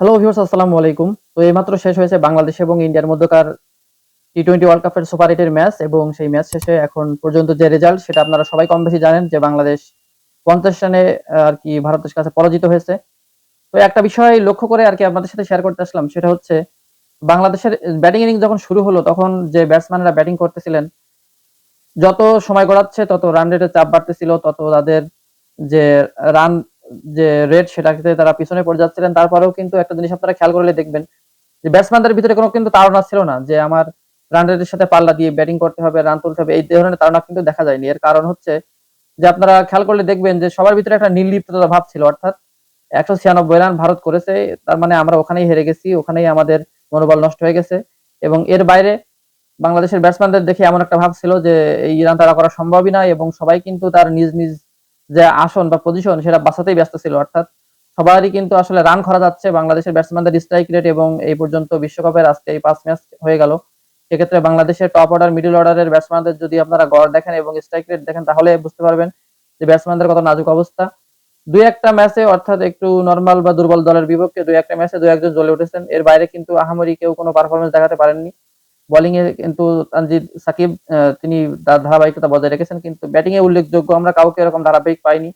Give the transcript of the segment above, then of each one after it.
Hello viewers আসসালামু আলাইকুম। তো এইমাত্র শেষ হয়েছে বাংলাদেশ এবং ইন্ডিয়ার মধ্যকার টি টোয়েন্টি ওয়ার্ল্ড কাপের সুপার এইটের ম্যাচ এবং সেই ম্যাচ শেষে এখন পর্যন্ত যে রেজাল্ট সেটা আপনারা সবাই কম বেশি জানেন যে বাংলাদেশ পঞ্চাশ রানে আর কি ভারতের কাছে পরাজিত হয়েছে। তো একটা বিষয় লক্ষ্য করে আর কি আপনাদের সাথে শেয়ার করতে আসলাম, সেটা হচ্ছে বাংলাদেশের ব্যাটিং ইনিংস যখন শুরু হলো, তখন যে ব্যাটসম্যানরা ব্যাটিং করতেছিলেন, যত সময় গড়াচ্ছে, তত রান রেটের চাপ বাড়তেছিল, তত তাদের যে রান যে রেট সেটাতে তারা পিছনে পড়ে যাচ্ছিলেন। তারপরেও কিন্তু একটা জিনিস আপনারা খেয়াল করলে দেখবেন যে ব্যাটসম্যানদের ভিতরে কোনো কিন্তু তাড়না ছিল না, যে আমার রান রেটের সাথে পাল্লা দিয়ে ব্যাটিং করতে হবে রান তুলতে হবে, এই ধরনের তাড়না কিন্তু দেখা যায়নি। এর কারণ হচ্ছে যে আপনারা খেয়াল করলে দেখবেন যে সবার ভিতরে একটা নির্লিপ্ততা ভাব ছিল, অর্থাৎ একশো ছিয়ানব্বই রান ভারত করেছে, তার মানে আমরা ওখানেই হেরে গেছি, ওখানেই আমাদের মনোবল নষ্ট হয়ে গেছে। এবং এর বাইরে বাংলাদেশের ব্যাটসম্যানদের দেখে এমন একটা ভাব ছিল যে এই রান তারা করা সম্ভবই না, এবং সবাই কিন্তু তার নিজ নিজ যে আসন বা পজিশন সেটা বাঁচাতেই ব্যস্ত ছিল, অর্থাৎ সবারই কিন্তু আসলে রান করা যাচ্ছে। বাংলাদেশের ব্যাটসম্যানদের স্ট্রাইক রেট এবং এই পর্যন্ত বিশ্বকাপের আজকে এই পাঁচ ম্যাচ হয়ে গেল। সেক্ষেত্রে বাংলাদেশের টপ অর্ডার মিডল অর্ডারের ব্যাটসম্যানদের যদি আপনারা গড় দেখেন এবং স্ট্রাইক রেট দেখেন, তাহলে বুঝতে পারবেন যে ব্যাটসম্যানদের কত নাজুক অবস্থা। দুই একটা ম্যাচে অর্থাৎ একটু নর্মাল বা দুর্বল দলের বিপক্ষে দুই একটা ম্যাচে দুই একজন জ্বলে উঠেছেন। এর বাইরে কিন্তু আহামরি কেউ কোনো পারফরমেন্স দেখাতে পারেননি। বোলিং এ কিন্তু তানজিদ, সাকিব তিনি ধারাবাহিকতা বজায় রেখেছেন, কিন্তু ব্যাটিং এ উল্লেখযোগ্য আমরা কাউকে এরকম ধারাবাহিক পাইনি।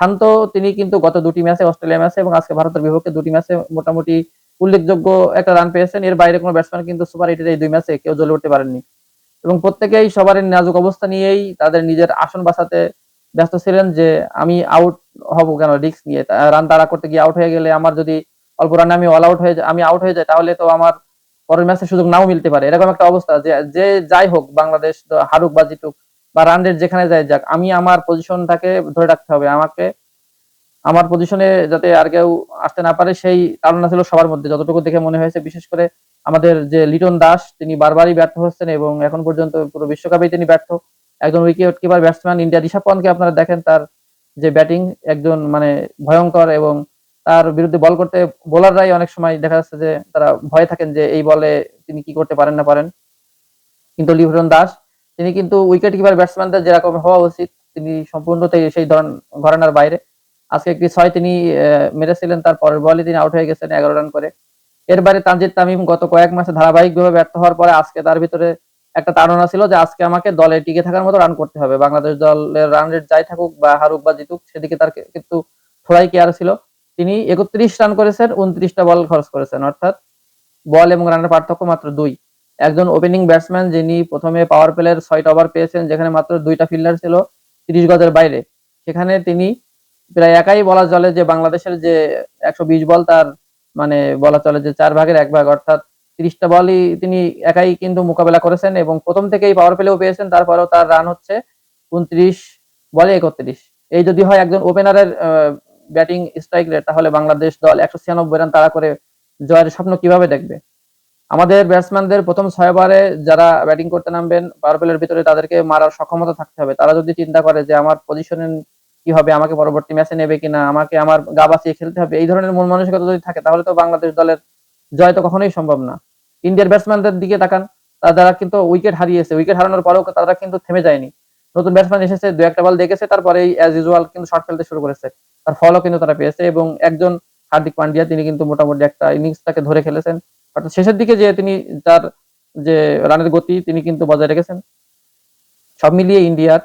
শান্ত, তিনি কিন্তু গত দুটি ম্যাচে অস্ট্রেলিয়া ম্যাচে এবং আজকে ভারতের বিপক্ষে দুটি ম্যাচে মোটামুটি উল্লেখযোগ্য একটা রান পেয়েছেন। এর বাইরে কোনো ব্যাটসম্যান কিন্তু সুপার এইটের এই দুই ম্যাচে কেউ জ্বলে উঠতে পারেননি। এবং প্রত্যেকেই সবার নাজুক অবস্থা নিয়েই তাদের নিজের আসন বাঁচাতে ব্যস্ত ছিলেন যে আমি আউট হব কেন রিস্ক নিয়ে। রান তাড়া করতে গিয়ে আউট হয়ে গেলে আমার যদি অল্প রানে আমি অল আউট হয়ে আমি আউট হয়ে যাই, তাহলে তো আমার পরের ম্যাচে সুযোগ নাও মিলতে পারে। এরকম একটা অবস্থা যে যে যাই হোক, বাংলাদেশ হারুক বা জিতুক বা রান রেট যেখানে যায় যাক, আমি আমার পজিশনটাকে ধরে রাখতে হবে। আমাকে, আমার পজিশনে যাতে আর কেউ আসতে না পারে, সেই তাড়না ছিল সবার মধ্যে। যতটুকু দেখে মনে হয়েছে, বিশেষ করে আমাদের যে লিটন দাস, তিনি বারবারই ব্যর্থ হচ্ছেন এবং এখন পর্যন্ত পুরো বিশ্বকাপেই তিনি ব্যর্থ। একজন wicket keeper batsman India Rishabh আপনারা দেখেন, তার যে ব্যাটিং একজন মানে ভয়ঙ্কর এবং তার বিরুদ্ধে বল করতে, বোলাররাই অনেক সময় দেখা যাচ্ছে যে তারা ভয়ে থাকেন যে এই বলে তিনি কি করতে পারেন না পারেন। কিন্তু লিটন দাস, তিনি কিন্তু উইকেট কিপার ব্যাটসম্যানদের যেরকম হওয়া উচিত, তিনি সম্পূর্ণ সেই ধরন ঘরানার বাইরে। আজকে একটি ছয় তিনি মেরেছিলেন, তার পরের বলে তিনি আউট হয়ে গেছেন এগারো রান করে। এর বাইরে তানজিদ তামিম গত কয়েক মাসে ধারাবাহিকভাবে ব্যর্থ হওয়ার পরে আজকে তার ভিতরে একটা তাড়না ছিল যে আজকে আমাকে দলে টিকে থাকার মতো রান করতে হবে। বাংলাদেশ দলের রান রেট যাই থাকুক বা হারুক বা জিতুক, সেদিকে তার কিন্তু থোড়াই কেয়ার ছিল। তিনি একত্রিশ রান করেছেন, উনত্রিশটা বল খরচ করেছেন, অর্থাৎ বল এবং রানের পার্থক্য মাত্র দুই। একজন ওপেনিং ব্যাটসম্যান যিনি প্রথমে পাওয়ার প্লের ছয়টা ওভার পেয়েছেন, যেখানে মাত্র দুইটা ফিল্ডার ছিল তিরিশ গজের বাইরে, সেখানে তিনি প্রায় একাই বলা চলে যে বাংলাদেশের যে একশো বিশ বল তার মানে বলা চলে যে চার ভাগের এক ভাগ, অর্থাৎ তিরিশটা বলই তিনি একাই কিন্তু মোকাবেলা করেছেন এবং প্রথম থেকেই পাওয়ার প্লেও পেয়েছেন, তারপরেও তার রান হচ্ছে উনত্রিশ বলে একত্রিশ। এই যদি হয় একজন ওপেনারের ব্যাটিং স্ট্রাইক রেট তাহলে বাংলাদেশ দল একশো ছিয়ানব্বই রান তাড়া করে জয়ের স্বপ্ন কীভাবে দেখবে? আমাদের ব্যাটসম্যানদের প্রথম ছয় যারা ব্যাটিং করতে নামবেন পাওয়ার ভিতরে তাদেরকে মারার সক্ষমতা থাকতে হবে। তারা যদি চিন্তা করে যে আমার পজিশনে কি হবে, আমাকে পরবর্তী ম্যাচে নেবে কিনা, আমাকে আমার গা বাঁচিয়ে খেলতে হবে, এই ধরনের মন মানসিকতা যদি থাকে, তাহলে তো বাংলাদেশ দলের জয় তো কখনোই সম্ভব না। ইন্ডিয়ার ব্যাটসম্যানদের দিকে তাকান, তারা কিন্তু উইকেট হারিয়েছে। উইকেট হারানোর পরেও তারা কিন্তু থেমে যায়নি। নতুন ব্যাটসম্যান এসেছে দু একটা বল দেখেছে তারপরে অ্যাজ ইউজুয়াল কিন্তু শর্ট ফেলতে শুরু করেছে। তার ফলও কিন্তু তারা পেয়েছে এবং একজন হার্দিক পান্ডিয়া তিনি কিন্তু মোটামুটি একটা ইনিংস তাকে ধরে খেলেছেন। অর্থাৎ শেষের দিকে যে তিনি তার যে রানের গতি, তিনি কিন্তু বজায় রেখেছেন। সব মিলিয়ে ইন্ডিয়ার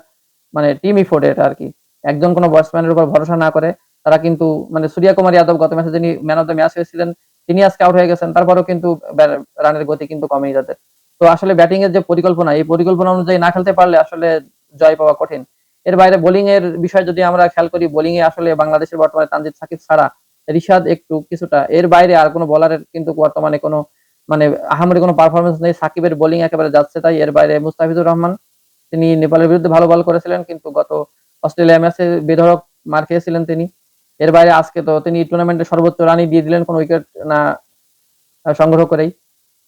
মানে টিম ইফোর্ট এটা আর কি। একজন কোনো ব্যাটসম্যানের উপর ভরসা না করে, তারা কিন্তু মানে সূর্যা কুমার যাদব গত ম্যাচে যিনি ম্যান অফ দ্য ম্যাচ হয়েছিলেন তিনি আজকে আউট হয়ে গেছেন, তারপরেও কিন্তু রানের গতি কিন্তু কমেই যাদের তো আসলে ব্যাটিং এর যে পরিকল্পনা, এই পরিকল্পনা অনুযায়ী না খেলতে পারলে আসলে জয় পাওয়া কঠিন। এর বাইরে বোলিং এর বিষয় যদি আমরা খেয়াল করি বোলিং এ আসলে বাংলাদেশের বর্তমানে তানজিদ সাকিব ছাড়া রিশাদ একটু কিছুটা। এর বাইরে আর কোনো বলারের কিন্তু বর্তমানে কোনো মানে আহামরি কোনো পারফরমেন্স নেই। সাকিবের বোলিং একেবারে যাচ্ছে তাই। এর বাইরে মুস্তাফিজুর রহমান, তিনি নেপালের বিরুদ্ধে ভালো বল করেছিলেন, কিন্তু গত অস্ট্রেলিয়া ম্যাচে বেধড়ক মার খেয়েছিলেন তিনি। এর বাইরে আজকে তো তিনি টুর্নামেন্টের সর্বোচ্চ রানই দিয়ে দিলেন, কোনো উইকেট না সংগ্রহ করেই।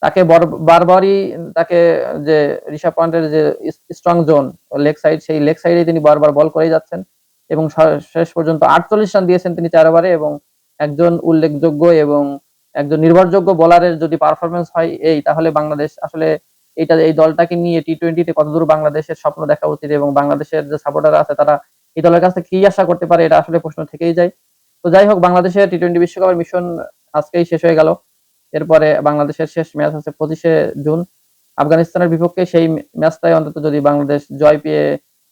তাকে বর- বারবারই তাকে যে ঋষভ পয়েন্টের যে স্ট্রং জোন লেগ সাইড সেই লেগ সাইডে তিনি বারবার বল করেই যাচ্ছেন এবং শেষ পর্যন্ত আটচল্লিশ রান দিয়েছেন তিনি চার ওভারে এবং একজন উল্লেখযোগ্য এবং একজন নির্ভরযোগ্য বোলারের যদি পারফরমেন্স হয় এই, তাহলে বাংলাদেশ আসলে এইটা, এই দলটাকে নিয়ে টি টোয়েন্টিতে কতদূর বাংলাদেশের স্বপ্ন দেখা উচিত এবং বাংলাদেশের যে সাপোর্টার আছে তারা এই দলের কাছে কি আশা করতে পারে, এটা আসলে প্রশ্ন থেকেই যায়। তো যাই হোক, বাংলাদেশের টি টোয়েন্টি বিশ্বকাপের মিশন আজকেই শেষ হয়ে গেল। এরপরে বাংলাদেশের শেষ ম্যাচ আছে পঁচিশে জুন। আফগানিস্তানের বিপক্ষে সেই ম্যাচটাই অন্তত যদি বাংলাদেশ জয় পেয়ে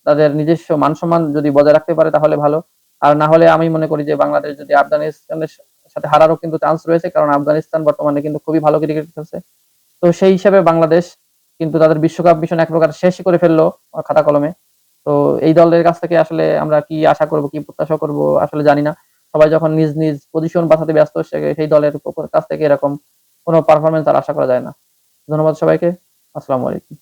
তাদের নিজস্ব মান সম্মান যদি বজায় রাখতে পারে তাহলে ভালো। আর না হলে আমি মনে করি যে বাংলাদেশ যদি আফগানিস্তানের সাথে হারারও কিন্তু চান্স রয়েছে, কারণ আফগানিস্তান বর্তমানে কিন্তু খুবই ভালো ক্রিকেট খেলছে। তো সেই হিসাবে বাংলাদেশ কিন্তু তাদের বিশ্বকাপ মিশন এক প্রকার শেষ করে ফেলল খাতা কলমে। তো এই দলের কাছ থেকে আসলে আমরা কি আশা করব, কি প্রত্যাশা করব আসলে জানি না। সবাই যখন নিজ নিজ পজিশন বাঁচাতে ব্যস্ত সেই দলের কাছ থেকে এরকম কোনো পারফরমেন্স আর আশা করা যায় না। ধন্যবাদ সবাইকে। আসসালামু আলাইকুম।